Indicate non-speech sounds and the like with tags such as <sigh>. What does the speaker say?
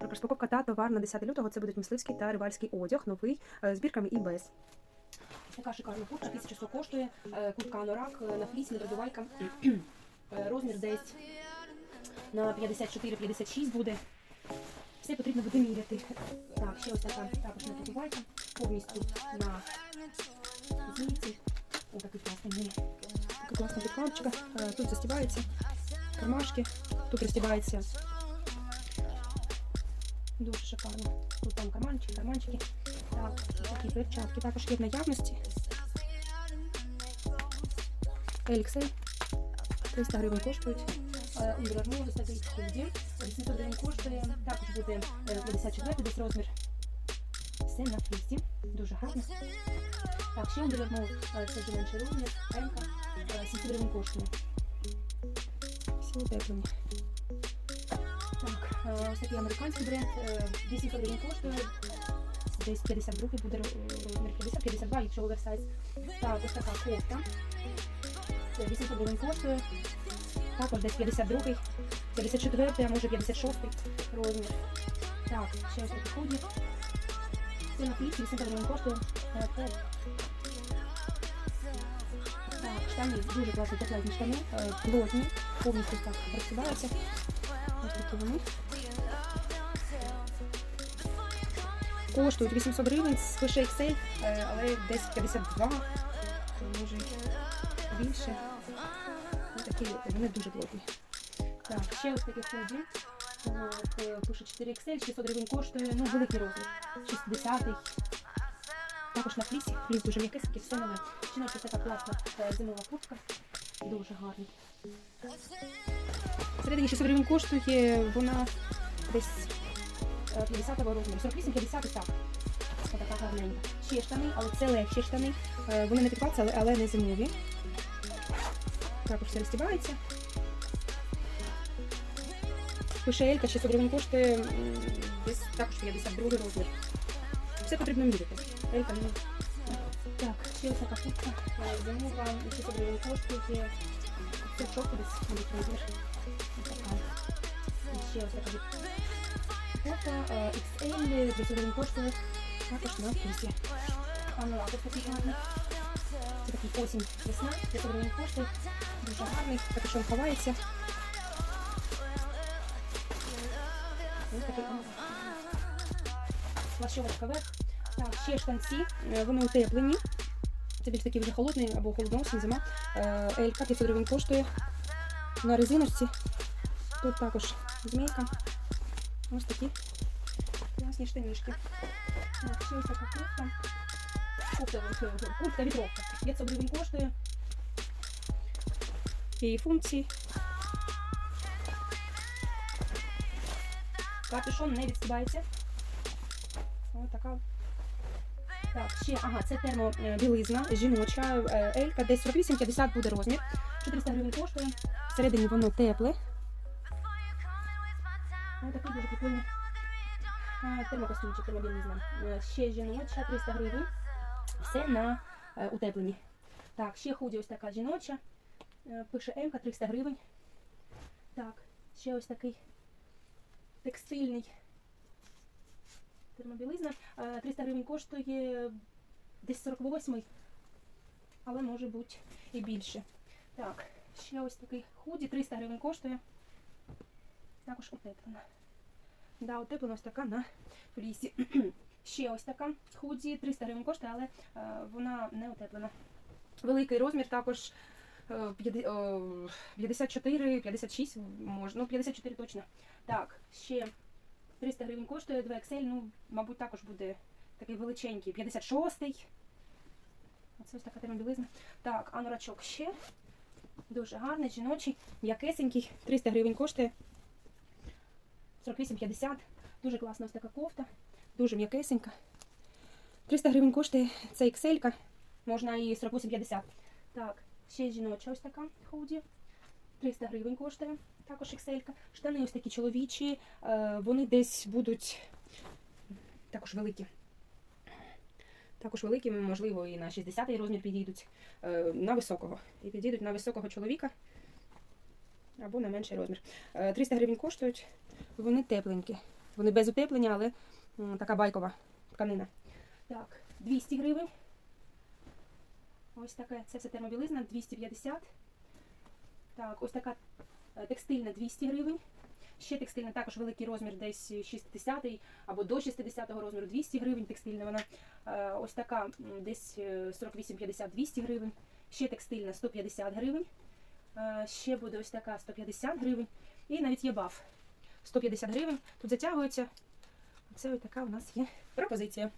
Розпаковка та товар на 10 лютого. Це будуть мисливський та рибальський одяг, новий е, з бірками і без. Така шикарна куртка, 1100 коштує. Е, Куртка анорак е, на флісі, недодувайка. Е, Розмір десь на 54-56 буде. Все потрібно буде міряти. Так, ще ось така також недодувайка. Повністю на змійці. Ось такий класний. Така класна підкладочка. Е, Тут застібається кармашки, тут розстібається Дуже шикарно. Тут там карманчики, карманчики. Так, такі перчатки також є в наявності. Еліксей. 300 гривень коштують. Е, ось такий худі. 800 гривень коштує. Також буде е, 54 десь розмір. Все на флісі. Дуже гарно. Так, ще Armour. е, Це вже менший розмір. Емка. 700 гривень коштує. Всі утеплені. Так, е, такий американський бренд, е, 800 гривень коштує, десь 52 буде 50-52, якщо оверсайз. Так, ось така кофта, Це 800 гривень коштує, також десь 52 54 а може 56 розмір. Так, ще ось такі худі. Це на фліс, 800 гривень коштує. Е, Так, штани, дуже класні теплезні штани, е, плотні, повністю так розсідаються. Ось такі. Коштують 800 гривень з пише Excel, е, але десь 52, може більше. Ось такі, вони дуже плотні. Так, ще ось такі ході. Е, Пише 4 XL, 600 гривень коштує, ну великий розмір. 60-й. Також на флісі. Фліс дуже м'який, все нове. Жіноча така класна е, зимова куртка. Дуже гарна. Всередині 600 гривень коштує вона десь е, 50 розміру. 48-50 так. Ось така гарненька. Ще штани, але це легші штани. Е, Вони не підпаться, але, але не зимові. Також все розтібається. Пише Елька, 600 гривень коштує десь також 52 розмір. Все потрібно міряти. Елька, ну. Так, ще ось така куртка. Е, Зимова 600 гривень коштує. Це шовку десь мабуть, розмір. Ось така. І Ще ось така кофта е, XL, 200 гривень коштує. Також на флісі. Анурак ось такий гарний. Це такий осінь весна, 200 гривень коштує. Дуже гарний, також він ховається. Ось такий анурак. Плащовочка верх. Так, ще штанці, е, вони утеплені. Це більш такий вже холодний або холодна зима. Е, Елька 500 гривень коштує на резиночці. Тут також змійка. Ось такі класні штанішки. Так, ще ось така куртка. Куртка, куртка, куртка вітровка. 500 гривень коштує. Її функції. Капюшон не відстібається. Ось така так, ще, ага, це термобілизна, жіноча, е, Елька, десь 48-50 буде розмір. 400 гривень коштує. Всередині воно тепле. Ось такий дуже прикольний е, термокостюмчик, термобілизна. Е, Ще жіноча, 300 гривень. Все на утепленні. Так, ще худі ось така жіноча. Пише М, 300 гривень. Так, ще ось такий текстильний термобілизна. Е, 300 гривень коштує десь 48 але може бути і більше. Так, ще ось такий худі, 300 гривень коштує. Також утеплена. Да, утеплена ось така на флісі. <clears throat> ще ось така худі, 300 гривень коштує, але е, вона не утеплена. Великий розмір також е, п'яде- о, 54, 56 можна, ну 54 точно. Так, ще 300 гривень коштує 2 XL, ну, мабуть, також буде такий величенький, 56-й. Оце ось така термобілизна. Так, анурачок ще. Дуже гарний, жіночий, м'якесенький, 300 гривень коштує. 48-50. Дуже класна ось така кофта. Дуже м'якесенька. 300 гривень коштує це XL, можна і 48-50. Так, ще жіноча ось така худі. 300 гривень коштує. Також XL. Штани ось такі чоловічі. е, Вони десь будуть також великі. Також великі, можливо, і на 60-й розмір підійдуть е, на високого. І підійдуть на високого чоловіка або на менший розмір. Е, 300 гривень коштують, вони тепленькі. Вони без утеплення, але така байкова тканина. Так, 200 гривень. Ось така, це все термобілизна, 250. Так, ось така е, текстильна 200 гривень. Ще текстильна, також великий розмір, десь 60 або до 60 розміру 200 гривень. Текстильна вона. Е, Ось така десь е, 48-50-200 гривень. Ще текстильна 150 гривень. Е, Ще буде ось така 150 гривень. І навіть є баф. 150 гривень. Тут затягується. Це ось така у нас є пропозиція.